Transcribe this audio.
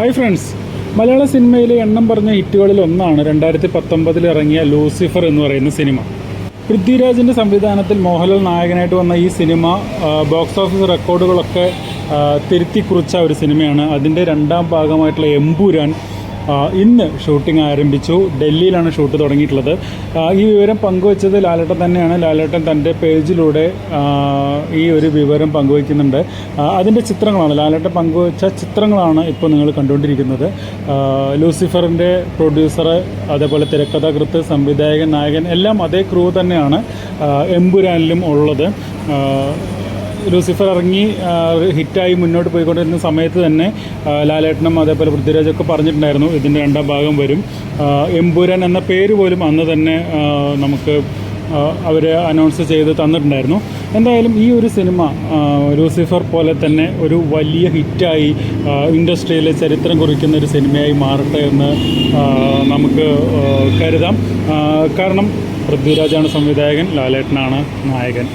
Hi friends മലയാള സിനിമയിലെ എണ്ണം പറഞ്ഞ ഹിറ്റുകളിൽ ഒന്നാണ് രണ്ടായിരത്തി പത്തൊമ്പതിൽ ഇറങ്ങിയ ലൂസിഫർ എന്ന് പറയുന്ന സിനിമ. പൃഥ്വിരാജിന്റെ സംവിധാനത്തിൽ മോഹൻലാൽ നായകനായിട്ട് വന്ന ഈ സിനിമ ബോക്സ് ഓഫീസ് റെക്കോർഡുകളൊക്കെ തിരുത്തിക്കുറിച്ച തിരുത്തി കുറിച്ച ഒരു സിനിമയാണ്. അതിന്റെ രണ്ടാം ഭാഗമായിട്ടുള്ള എമ്പുരാൻ ഇന്ന് ഷൂട്ടിംഗ് ആരംഭിച്ചു. ഡൽഹിയിലാണ് ഷൂട്ട് തുടങ്ങിയിട്ടുള്ളത്. ഈ വിവരം പങ്കുവച്ചത് ലാലേട്ടൻ തന്നെയാണ്. ലാലേട്ടൻ തന്റെ പേജിലൂടെ ഈ ഒരു വിവരം പങ്കുവയ്ക്കുന്നുണ്ട്. അതിന്റെ ചിത്രങ്ങളാണ്. ലാലേട്ടൻ പങ്കുവച്ച ചിത്രങ്ങളാണ് ഇപ്പോൾ നിങ്ങൾ കണ്ടുകൊണ്ടിരിക്കുന്നത്. ലൂസിഫറിന്റെ പ്രൊഡ്യൂസർ അതേപോലെ തിരക്കഥാകൃത്ത് സംവിധായകൻ നായകൻ എല്ലാം അതേ ക്രൂ തന്നെയാണ് എമ്പുരാനിലും ഉള്ളത്. ലൂസിഫർ ഇറങ്ങി ഹിറ്റായി മുന്നോട്ട് പോയിക്കൊണ്ടിരുന്ന സമയത്ത് തന്നെ ലാലേട്ടനും അതേപോലെ പൃഥ്വിരാജൊക്കെ പറഞ്ഞിട്ടുണ്ടായിരുന്നു ഇതിന്റെ രണ്ടാം ഭാഗം വരും. എംപുരൻ എന്ന പേര് പോലും അന്ന് തന്നെ നമുക്ക് അവർ അനൗൺസ് ചെയ്ത് തന്നിട്ടുണ്ടായിരുന്നു. എന്തായാലും ഈ ഒരു സിനിമ ലൂസിഫർ പോലെ തന്നെ ഒരു വലിയ ഹിറ്റായി ഇൻഡസ്ട്രിയിൽ ചരിത്രം കുറിക്കുന്ന ഒരു സിനിമയായി മാറട്ടെ എന്ന് നമുക്ക് കരുതാം. കാരണം പൃഥ്വിരാജാണ് സംവിധായകൻ ലാലേട്ടനാണ് നായകൻ.